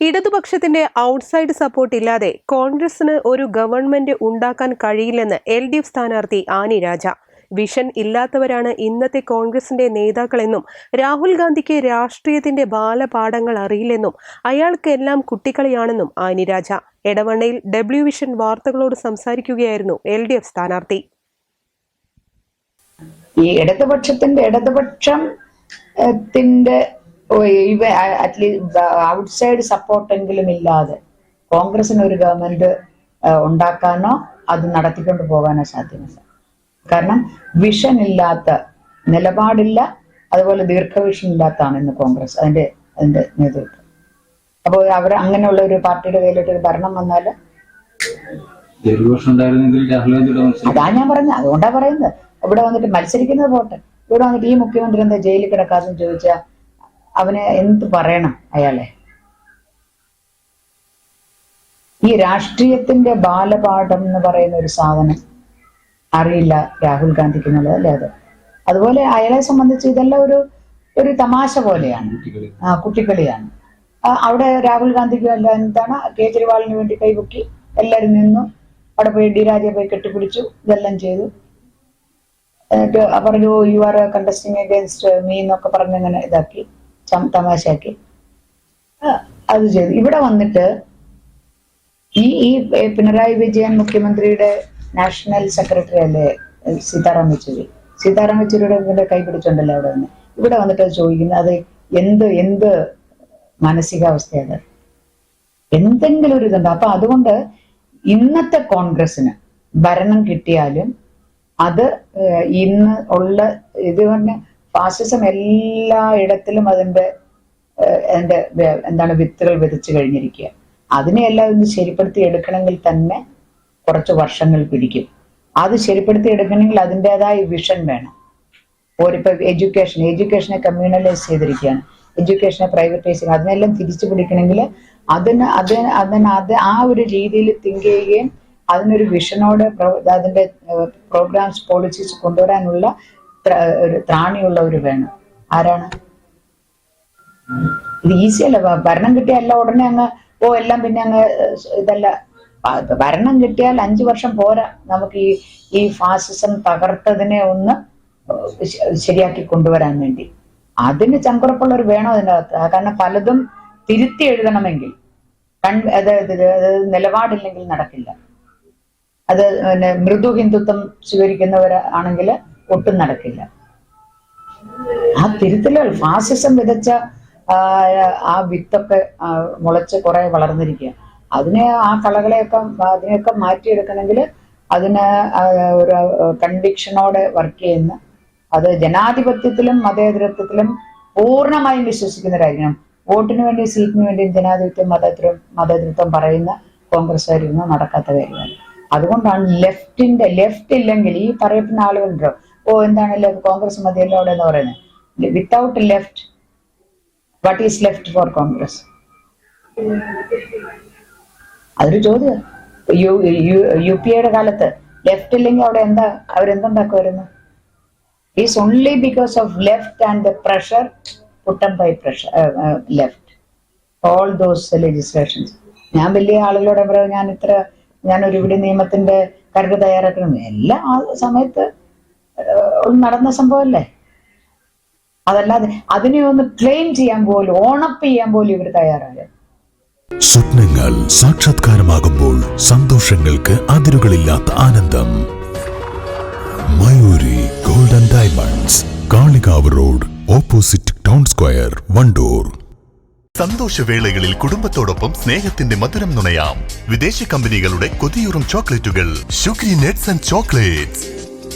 ഇടതുപക്ഷത്തിന്റെ outside support ഇല്ലാതെ കോൺഗ്രസിന് ഒരു ഗവൺമെന്റ് ഉണ്ടാക്കാൻ കഴിയില്ലെന്ന് എൽ ഡി എഫ് സ്ഥാനാർത്ഥി ആനി രാജ. വിഷൻ ഇല്ലാത്തവരാണ് ഇന്നത്തെ കോൺഗ്രസിന്റെ നേതാക്കളെന്നും രാഹുൽ ഗാന്ധിക്ക് രാഷ്ട്രീയത്തിന്റെ ബാലപാഠങ്ങൾ അറിയില്ലെന്നും അയാൾക്കെല്ലാം കുട്ടിക്കളിയാണെന്നും ആനി രാജ. എടവണ്ണയിൽ ഡബ്ല്യു വിഷൻ വാർത്തകളോട് സംസാരിക്കുകയായിരുന്നു എൽ ഡി എഫ് സ്ഥാനാർത്ഥി. ഈ ഇടതുപക്ഷത്തിന്റെ ഇടതുപക്ഷം ഇവ അറ്റ്ലീസ്റ്റ് ഔട്ട്സൈഡ് സപ്പോർട്ടെങ്കിലും ഇല്ലാതെ കോൺഗ്രസിന് ഒരു ഗവൺമെന്റ് ഉണ്ടാക്കാനോ അത് നടത്തിക്കൊണ്ട് പോകാനോ സാധ്യമല്ല. കാരണം വിഷൻ ഇല്ലാത്ത നിലപാടില്ല അതുപോലെ ദീർഘവിഷൻ ഇല്ലാത്തതാണ് ഇന്ന് കോൺഗ്രസ് അതിന്റെ അതിന്റെ നേതൃത്വം. അപ്പോൾ അവർ അങ്ങനെയുള്ള ഒരു പാർട്ടിയുടെ കയ്യിലോട്ട് ഒരു ഭരണം വന്നാൽ രാഹുൽ അതാ ഞാൻ പറഞ്ഞത് അതുകൊണ്ടാ പറയുന്നത്. ഇവിടെ വന്നിട്ട് മത്സരിക്കുന്നത് പോട്ടെ. ഇവിടെ വന്നിട്ട് ഈ മുഖ്യമന്ത്രി എന്താ ജയിലിൽ കിടക്കാതെന്ന് ചോദിച്ചാൽ അവന് എന്ത് പറയണം അയാളെ? ഈ രാഷ്ട്രീയത്തിന്റെ ബാലപാഠം എന്ന് പറയുന്ന ഒരു സാധനം അറിയില്ല രാഹുൽ ഗാന്ധിക്ക് എന്നുള്ളത് അല്ലേ അത്? അതുപോലെ അയാളെ സംബന്ധിച്ച് ഇതെല്ലാം ഒരു ഒരു തമാശ പോലെയാണ്. ആ കുട്ടിക്കളിയാണ്. അവിടെ രാഹുൽ ഗാന്ധിക്ക് അല്ല എന്താണ് കേജ്രിവാളിന് വേണ്ടി കൈപൊക്കി എല്ലാവരും നിന്നു അവിടെ പോയി ഡി രാജയെ പോയി കെട്ടിപ്പിടിച്ചു ഇതെല്ലാം ചെയ്തു. എന്നിട്ട് പറഞ്ഞു you are contesting against me എന്നൊക്കെ പറഞ്ഞ് അങ്ങനെ ഇതാക്കി. തമാശയാക്കി. അത് ചെയ്തു. ഇവിടെ വന്നിട്ട് ഈ ഈ പിണറായി വിജയൻ മുഖ്യമന്ത്രിയുടെ നാഷണൽ സെക്രട്ടറി അല്ലേ സീതാറാം യെച്ചൂരി? സീതാറാം യെച്ചൂരിയുടെ കൈ പിടിച്ചുണ്ടല്ലോ അവിടെ നിന്ന് ഇവിടെ വന്നിട്ട് അത് ചോദിക്കുന്നത് അത് എന്ത് എന്ത് മാനസികാവസ്ഥയാണ്? എന്തെങ്കിലും ഒരു ഇതുണ്ട്. അപ്പൊ അതുകൊണ്ട് ഇന്നത്തെ കോൺഗ്രസിന് ഭരണം കിട്ടിയാലും അത് ഇന്ന് ഉള്ള ഇത് തന്നെ ഫാസിസം എല്ലായിടത്തിലും അതിന്റെ അതിന്റെ എന്താണ് വിത്തുകൾ വിതച്ചു കഴിഞ്ഞിരിക്കുക. അതിനെയെല്ലാം ഒന്ന് ശരിപ്പെടുത്തി എടുക്കണമെങ്കിൽ തന്നെ കുറച്ച് വർഷങ്ങൾ പിടിക്കും. അത് ശരിപ്പെടുത്തി എടുക്കണമെങ്കിൽ അതിന്റെതായ വിഷൻ വേണം. ഓരിപ്പോ എഡ്യൂക്കേഷൻ എഡ്യൂക്കേഷനെ കമ്മ്യൂണലൈസ് ചെയ്തിരിക്കുകയാണ്. എഡ്യൂക്കേഷനെ പ്രൈവറ്റൈസ് ചെയ്യുക അതിനെല്ലാം തിരിച്ചു പിടിക്കണമെങ്കിൽ അതിന് അതിന് അതിന് അത് ആ ഒരു രീതിയിൽ തിങ്ക് ചെയ്യുകയും അതിനൊരു വിഷനോടെ അതിന്റെ പ്രോഗ്രാംസ് പോളിസീസ് കൊണ്ടുവരാനുള്ള ഒരു ത്രാണിയുള്ളവർ വേണം. ആരാണ്? ഇത് ഈസി അല്ല? ഭ- ഭരണം കിട്ടിയ ഉടനെ അങ്ങ് ഓ എല്ലാം പിന്നെ അങ്ങ് ഇതല്ല. ഭരണം കിട്ടിയാൽ അഞ്ചു വർഷം പോരാ. നമുക്ക് ഈ ഈ ഫാസിസം തകർത്തതിനെ ഒന്ന് ശരിയാക്കി കൊണ്ടുവരാൻ വേണ്ടി. അതിന് ചങ്കുറപ്പുള്ളവർ വേണം അകത്ത് കാരണം പലതും തിരുത്തി എഴുതണമെങ്കിൽ. കൺ അതായത് നിലപാടില്ലെങ്കിൽ നടക്കില്ല. അത് പിന്നെ മൃദു ഹിന്ദുത്വം സ്വീകരിക്കുന്നവർ ആണെങ്കിൽ ഒട്ടും നടക്കില്ല. ആ തിരുത്തലുകൾ ഫാസിസം വിതച്ച ആ, വിത്തൊക്കെ മുളച്ച് കുറെ വളർന്നിരിക്കുക അതിനെ ആ കളകളെയൊക്കെ അതിനെയൊക്കെ മാറ്റിയെടുക്കണമെങ്കിൽ അതിന് ഒരു കൺവിക്ഷനോടെ വർക്ക് ചെയ്യുന്ന അത് ജനാധിപത്യത്തിലും മതേതരത്വത്തിലും പൂർണമായും വിശ്വസിക്കുന്നവരായിരിക്കണം വോട്ടിന് വേണ്ടി സീറ്റിന് വേണ്ടിയും ജനാധിപത്യം മതേതരം മതേതരത്വം പറയുന്ന കോൺഗ്രസ്സുകാരൊന്നും നടക്കാത്ത കാര്യമാണ്. അതുകൊണ്ടാണ് ലെഫ്റ്റിന്റെ ലെഫ്റ്റ് ഇല്ലെങ്കിൽ ഈ പറയപ്പെടുന്ന ആളുകളുണ്ടോ ഓ എന്താണ് കോൺഗ്രസ് മതിയല്ലോ അവിടെ എന്ന് പറയുന്നത് without left what is left for Congress അതൊരു ചോദ്യം. യു യു പി എയുടെ കാലത്ത് ലെഫ്റ്റ് ഇല്ലെങ്കിൽ അവിടെ എന്താ അവരെന്തുണ്ടാക്കുമായിരുന്നു? Is only because of left and the pressure put on by pressure left all those legislations ഞാൻ വലിയ ആളുകളോട് പറയാം ഞാൻ ഇത്ര ഞാൻ ഒരു ഇവിടെ നിയമത്തിന്റെ കരട് തയ്യാറാക്കണം. എല്ലാം ആ സമയത്ത് നടന്ന സംഭവമല്ലേ അതല്ലാതെ അതിനെ ഒന്ന് ക്ലെയിം ചെയ്യാൻ പോലും ഓണപ്പ് ചെയ്യാൻ പോലും ഇവർ തയ്യാറായ സ്വപ്നങ്ങൾ സാക്ഷാത്കാരമാകുമ്പോൾ സന്തോഷങ്ങൾക്ക് അതിരുകളില്ലാത്ത ആനന്ദം. Mayuri golden diamonds Kalikavu road opposite town square Wandoor. സന്തോഷവേളകളിൽ കുടുംബത്തോടൊപ്പം സ്നേഹത്തിന്റെ മധുരം നുണയാം. വിദേശ കമ്പനികളുടെ കൊതിയൂറും ചോക്ലേറ്റുകൾ ഷുഗ്രി നെറ്റ്സ് and chocolates.